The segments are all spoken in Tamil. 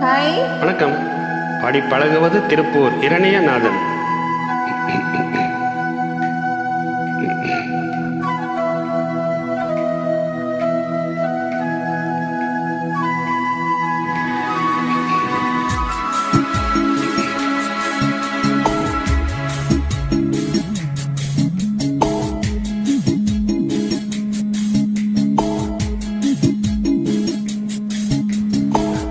ஹாய். வணக்கம். பாடி பழகுவது திருப்பூர். இரணியநாதன்.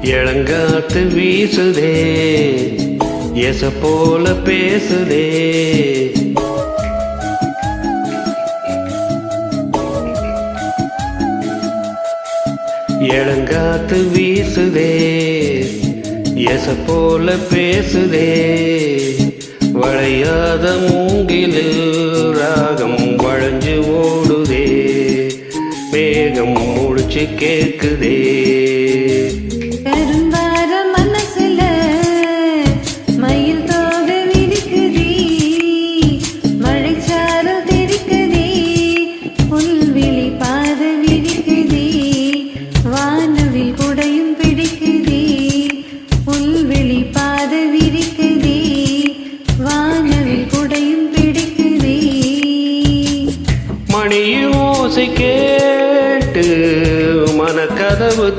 இளங்காத்து வீசுதே. எச போல பேசுதே. இளங்காத்து வீசுதே. எச போல பேசுதே. வளையாத மூங்கிலில் ராகம் வளைஞ்சு ஓடுதே. மேகம் முடிச்சு கேட்குதே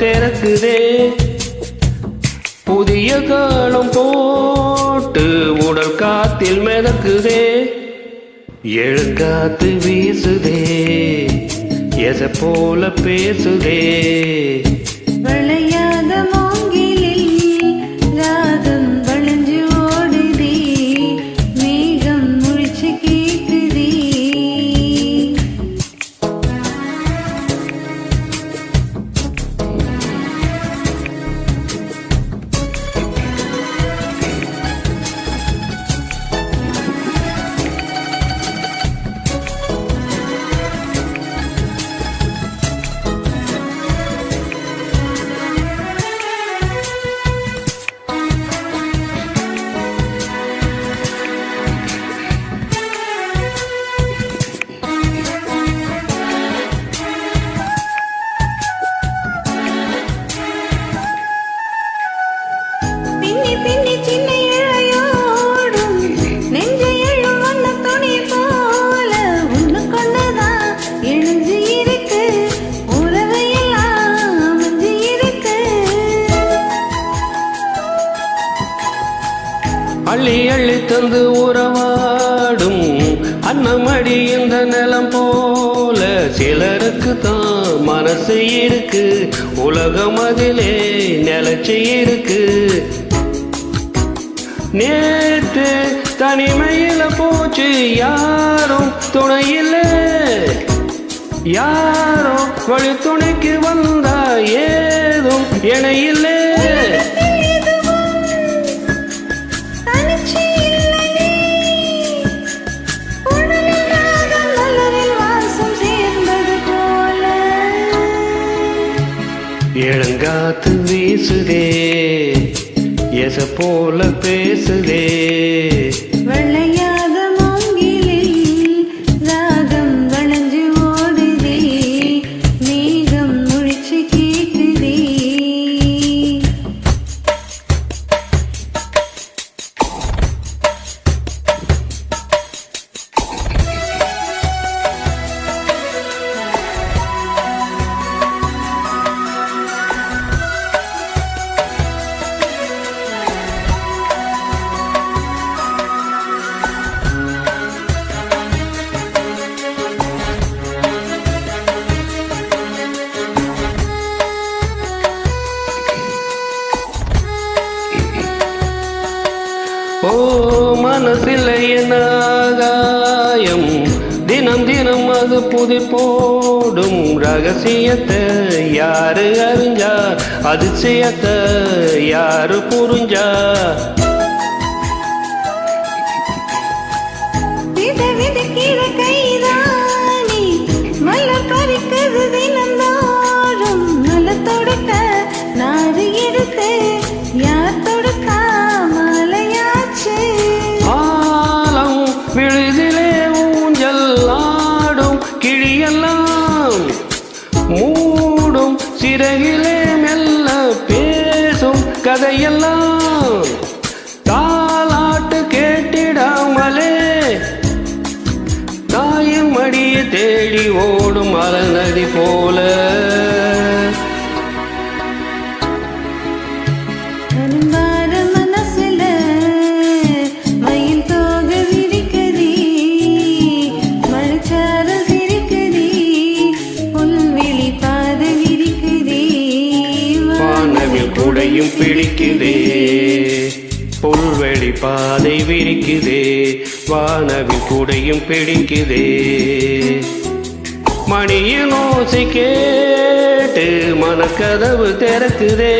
திறக்குதே. புதிய காலம் போட்டு உடல் காத்தில் மிதக்குதே. எழுங்காத்து வீசுதே. எச போல பேசுதே. தந்து உறவாடும் அன்னமடி இந்த நிலம் போல சிலருக்கு தான் மனசு இருக்கு. உலகம் அதிலே நிலச்சி இருக்கு. நேற்று தனிமையில போச்சு யாரும் துணையில்ல. யாரும் வழி துணைக்கு வந்தா ஏதும் இணையில்லை வீசுதே எச போல பேசுதே. வெள்ளை ஓ மனசில் என்ன தினம் தினம் அது புதி போடும் ரகசியத்தை யாரு அறிஞ்சா? அதிசயத்தை யாரு புரிஞ்சா? புல்வெளி பாத விரிக்குதே வானவில் குடையும் பிடிக்குதே புல்வெளி பாதை விரிக்குதே வானவில் குடையும் பிடிக்குதே. மணியின் ஓசை கேட்டு மனக்கதவு திறக்குதே.